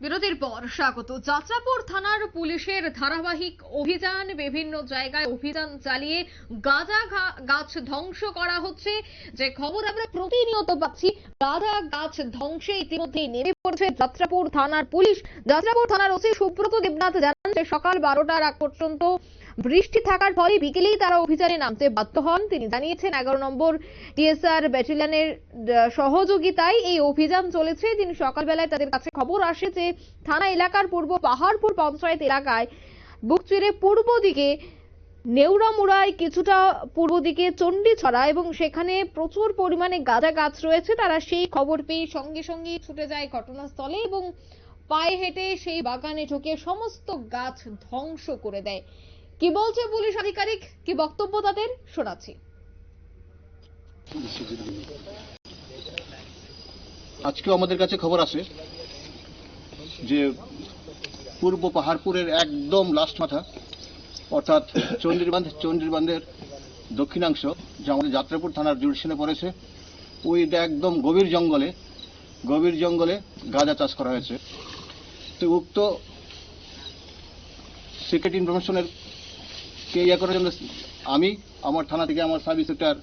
বিরতির পর স্বাগত। যাত্রাপুর থানার পুলিশের ধারাবাহিক অভিযান, বিভিন্ন জায়গায় অভিযান চালিয়ে গাঁজা গাছ ধ্বংস করা হচ্ছে। যে খবর আমরা প্রতিনিয়ত পাচ্ছি, গাঁজা গাছ ধ্বংসে ইতিমধ্যেই নেমে পড়েছে যাত্রাপুর থানার পুলিশ। যাত্রাপুর থানার ওসি সুব্রত দেবনাথ জানান যে সকাল বারোটার আগ পর্যন্ত বৃষ্টি থাকার ফলে বিকেলেই তারা অভিযানে নামতে বাধ্য হন। তিনি জানিয়েছেন, এগারো নম্বর টিএসআর ব্যাটালিয়নের সহযোগিতায় এই অভিযান চলেছে। তিনি সকালবেলায় তাদের কাছে খবর আসে যে, থানা এলাকার পূর্ব পাহাড়পুর পঞ্চায়েত এলাকায় বুকচিরে পূর্ব দিকে নেউরামুড়ায় কিছুটা পূর্ব দিকে চণ্ডীছড়া এবং সেখানে প্রচুর পরিমাণে গাঁজা গাছ রয়েছে। তারা সেই খবর পেয়ে সঙ্গে সঙ্গে ছুটে যায় ঘটনাস্থলে এবং পায়ে হেঁটে সেই বাগানে ঢুকে সমস্ত গাছ ধ্বংস করে দেয়। কি বলছে পুলিশ আধিকারিক? কি বক্তব্য তাদের? শোনাচ্ছি। আজকেও আমাদের কাছে খবর আসে যে পূর্ব পাহাড়পুরের একদম লাস্ট মাথা অর্থাৎ চন্ডীরবান্ধ চন্ডীরবান্ধের দক্ষিণাংশ, যা আমাদের যাত্রাপুর থানার জুডিশনে পড়েছে ওইটা একদম গভীর জঙ্গলে গভীর জঙ্গলে গাঁজা চাষ করা হয়েছে। তো উক্ত সিক্রেট ইনফরমেশনের কে ইয়ে করার জন্য আমি, আমার থানা থেকে আমার sub inspector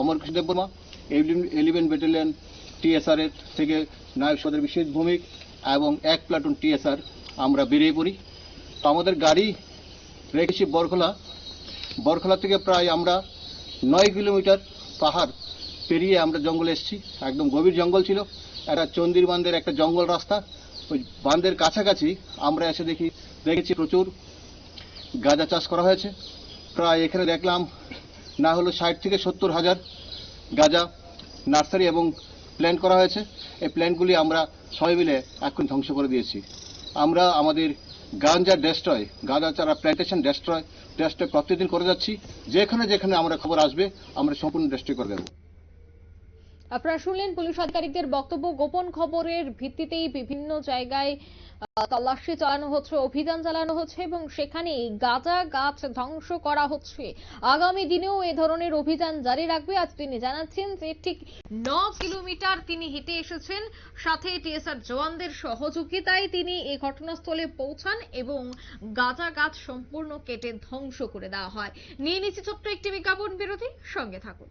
Amar Krishna Debbarma eleven battalion TSR এর থেকে নায়ক সদর বিশেষ ভূমিক এবং এক প্লাটুন টিএসআর আমরা বেরিয়ে পড়ি। তো আমাদের গাড়ি রেখেছি বরখোলা বরখোলা থেকে প্রায় আমরা নয় কিলোমিটার পাহাড় পেরিয়ে আমরা জঙ্গলে এসেছি। একদম গভীর জঙ্গল ছিল। একটা চন্দির বান্ধের একটা জঙ্গল রাস্তা। ওই বান্ধের কাছাকাছি আমরা এসে দেখি, দেখেছি প্রচুর গাঁজা চাষ করা হয়েছে। প্রায় এখানে দেখলাম, না হলো ষাট থেকে সত্তর হাজার গাঁজা নার্সারি এবং প্ল্যান করা হয়েছে। এই প্ল্যানগুলি আমরা সবাই মিলে এখন ধ্বংস করে দিয়েছি। আমরা আমাদের গাঞ্জা ডেস্ট্রয় গাঁজা চারা প্ল্যান্টেশন ডেস্ট্রয় ডেস্ট্রয় প্রতিদিন করে যাচ্ছি। যেখানে যেখানে আমরা খবর আসবে, আমরা সম্পূর্ণ ডেস্ট্রয় করে দেবো। আপনারা শুনলেন পুলিশ আধিকারিকদের বক্তব্য। গোপন খবরের ভিত্তিতেই বিভিন্ন জায়গায় তল্লাশি চালানো হচ্ছে, অভিযান চালানো হচ্ছে এবং সেখানে গাঁজা গাছ ধ্বংস করা হচ্ছে। আগামী দিনেও এ ধরনের অভিযান জারি রাখবে। আজ তিনি জানাচ্ছেন যে ঠিক ন কিলোমিটার তিনি হেঁটে এসেছেন। সাথে টিএসআর জওয়ানদের সহযোগিতায় তিনি এই ঘটনাস্থলে পৌঁছান এবং গাঁজা গাছ সম্পূর্ণ কেটে ধ্বংস করে দেওয়া হয়। নিয়ে নিচ্ছে ছোট্ট একটি বিজ্ঞাপন বিরতি। সঙ্গে থাকুন।